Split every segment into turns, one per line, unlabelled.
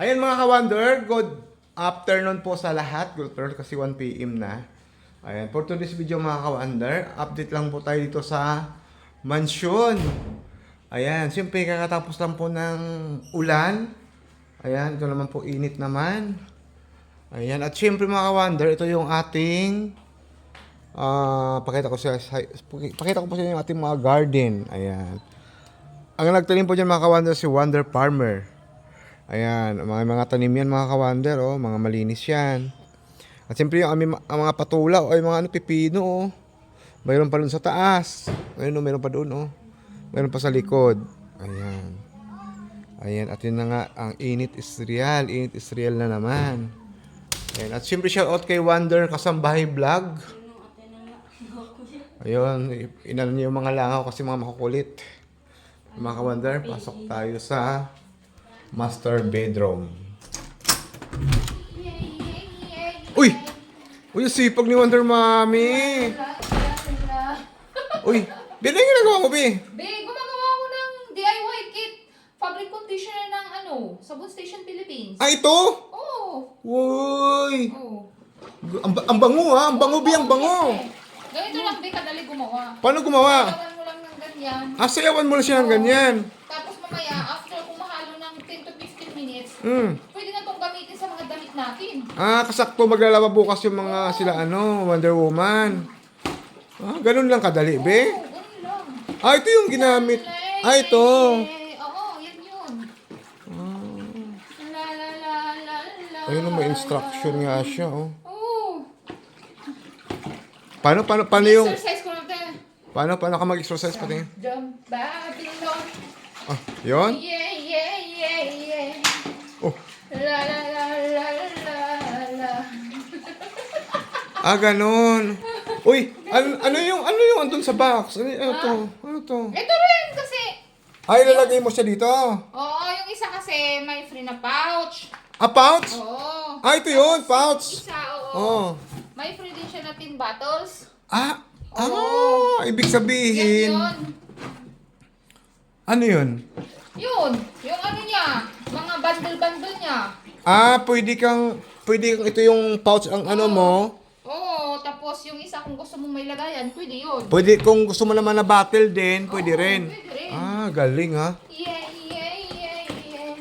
Ayan mga ka-wonder, good afternoon po sa lahat. Good afternoon kasi 1 p.m. na. Ayan, for today's video mga ka-wonder, update lang po tayo dito sa mansion. Ayan, siyempre kakatapos lang po ng ulan. Ayan, ito naman po init naman. Ayan, at siyempre mga ka-wonder, ito yung ating Ah, pakita ko sa pakita ko po sa yung ating mga garden. Ayan. Ang nagtanim po diyan mga kawander si Wonder Farmer. Ayan, mga mga tanim yan mga kawander, oh, mga malinis yan. At siyempre yung aming ang mga patula o yung mga ano pipino oh. Mayroon pa doon sa taas. Ayun oh, mayroon pa doon oh. Mayroon pa sa likod. Ayan. Ayan, at yun na nga, ang init is real. Init is real na naman. Ayan, at siyempre shout out kay Wonder Kasambahay Vlog. Ayun, inano niyo yung mga langaw kasi mga makukulit. Mga ka-wonder, pasok tayo sa master bedroom. Uy! Uy, ang sipag ni Wonder Mommy! Uy, Bin, ano yung ginagawa mo, Bi?
Be, gumagawa ko ng DIY kit. Fabric conditioner ng ano, Sabon Station Philippines.
Ah, ito?
Oo.
Uy!
Oo.
Ang, ba- ang bango ha, ang bango, Bi, ang bango!
Ganito lang, Be, kadali gumawa.
Paano gumawa?
Gawan mo lang ng ganyan.
Ah, sayawan mo na siya ng ganyan.
Tapos mamaya, after minutes,
Hmm.
pwede na itong gamitin sa mga damit natin.
Ah, kasakto maglalaba bukas yung mga sila ano, Wonder Woman. Ah, ganun lang kadali, be.
Oo, ganun lang.
Ah, ito yung ginamit. Ah, ito.
Eh, Oo, yan yun. La la la la la.
Ayun, oh, may instruction nga siya, oh.
Oo.
Paano, paano, paano yung,
Exercise ko na
paano, paano ka mag-exercise pati?
Jump Babylon.
Ah, yun?
Yeah,
ah, ganun. Uy, ano, ano yung, ano yung andun sa box? Ano, ano to? Ano to?
Ito rin kasi.
Ay, lalagay mo siya dito.
Oo, yung isa kasi may free na pouch.
Ah, pouch?
Oo.
Ah, ito yun, pouch.
Isa, oo.
Oh.
May free din siya na tin bottles.
Ah,
Oo.
ah, ibig
Yan
sabihin.
yun.
Ano yun?
Yun. Yung ano niya. Mga bundle-bundle niya.
Ah, pwede kang, pwede kang, ito yung pouch ang ano mo.
Oo, tapos yung isa kung gusto mong may lagayan, pwede yun.
Pwede, kung gusto mo naman na battle din, pwede
Oo,
rin.
pwede rin.
Ah, galing ha.
Yeah, yeah, yeah, yeah.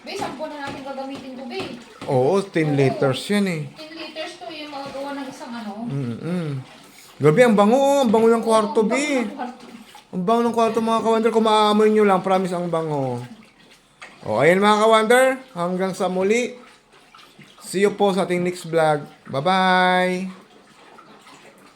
Be, sampo na natin gagamitin to, be.
Oo, 10 liters yan eh.
10 liters to yung magagawa ng isang ano.
Mm-mm. Grabe, ang bango, oh. ang bango ng kwarto,
Oo,
bi.
kwarto.
Ang bango ng kwarto, mga kawander. Kung maaamoy nyo lang, promise ang bango. O, ayan mga kawander. Hanggang sa muli. See you po sa ating next vlog. Bye-bye!